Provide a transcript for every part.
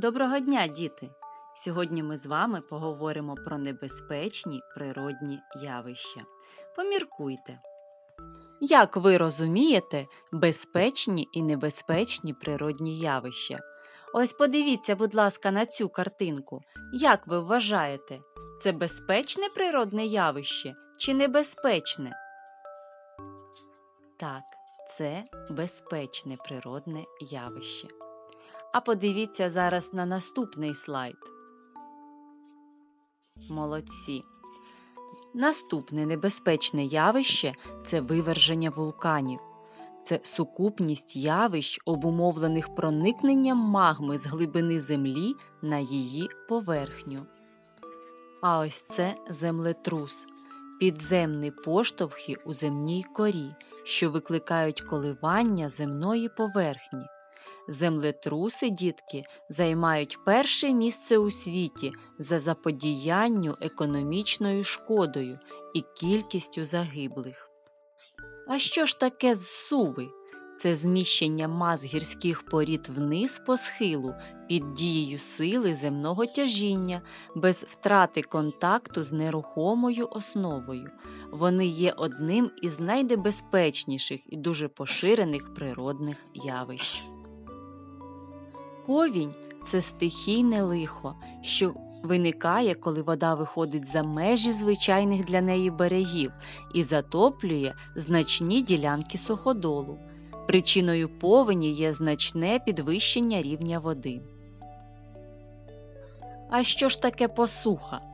Доброго дня, діти! Сьогодні ми з вами поговоримо про небезпечні природні явища. Поміркуйте. Як ви розумієте безпечні і небезпечні природні явища? Ось подивіться, будь ласка, на цю картинку. Як ви вважаєте, це безпечне природне явище чи небезпечне? Так, це безпечне природне явище. А подивіться зараз на наступний слайд. Молодці. Наступне небезпечне явище це виверження вулканів. Це сукупність явищ, обумовлених проникненням магми з глибини землі на її поверхню. А ось це землетрус підземні поштовхи у земній корі, що викликають коливання земної поверхні. Землетруси, дітки, займають перше місце у світі за заподіянню економічною шкодою і кількістю загиблих. А що ж таке зсуви? Це зміщення мас гірських порід вниз по схилу під дією сили земного тяжіння, без втрати контакту з нерухомою основою. Вони є одним із найнебезпечніших і дуже поширених природних явищ. Повінь це стихійне лихо, що виникає, коли вода виходить за межі звичайних для неї берегів і затоплює значні ділянки суходолу. Причиною повені є значне підвищення рівня води. А що ж таке посуха?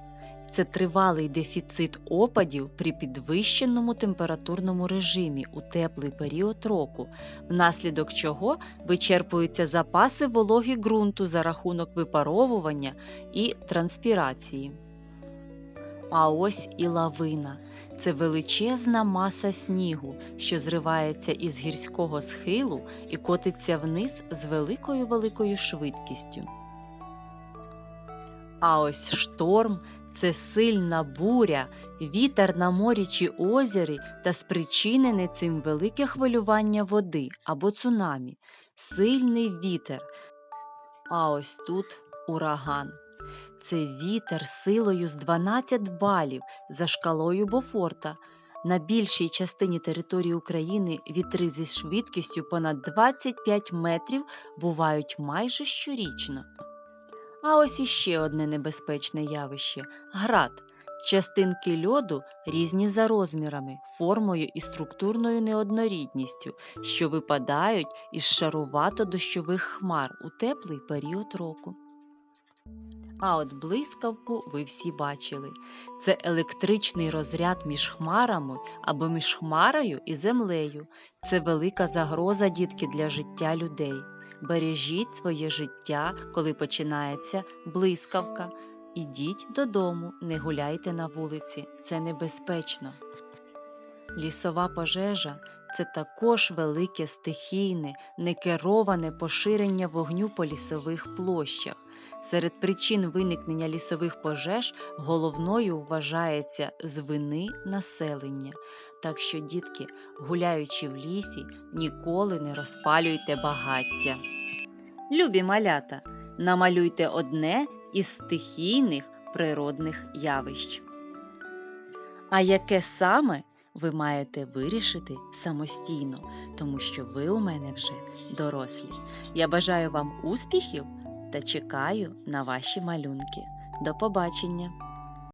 Це тривалий дефіцит опадів при підвищеному температурному режимі у теплий період року, внаслідок чого вичерпуються запаси вологи ґрунту за рахунок випаровування і транспірації. А ось і лавина це величезна маса снігу, що зривається із гірського схилу і котиться вниз з великою великою швидкістю. А ось шторм це сильна буря, вітер на морі чи озері та спричинене цим велике хвилювання води або цунамі, сильний вітер. А ось тут ураган. Це вітер силою з 12 балів за шкалою Бофорта. На більшій частині території України вітри зі швидкістю понад 25 метрів бувають майже щорічно. А ось іще одне небезпечне явище град. Частинки льоду різні за розмірами, формою і структурною неоднорідністю, що випадають із шарувато-дощових хмар у теплий період року. А от блискавку ви всі бачили. Це електричний розряд між хмарами або між хмарою і землею. Це велика загроза, дітки, для життя людей. Бережіть своє життя, коли починається блискавка. Ідіть додому, не гуляйте на вулиці, це небезпечно. Лісова пожежа це також велике стихійне, некероване поширення вогню по лісових площах. Серед причин виникнення лісових пожеж головною вважається з вини населення. Так що, дітки, гуляючи в лісі, ніколи не розпалюйте багаття. Любі малята, намалюйте одне із стихійних природних явищ. А яке саме ви маєте вирішити самостійно, тому що ви у мене вже дорослі. Я бажаю вам успіхів та чекаю на ваші малюнки. До побачення!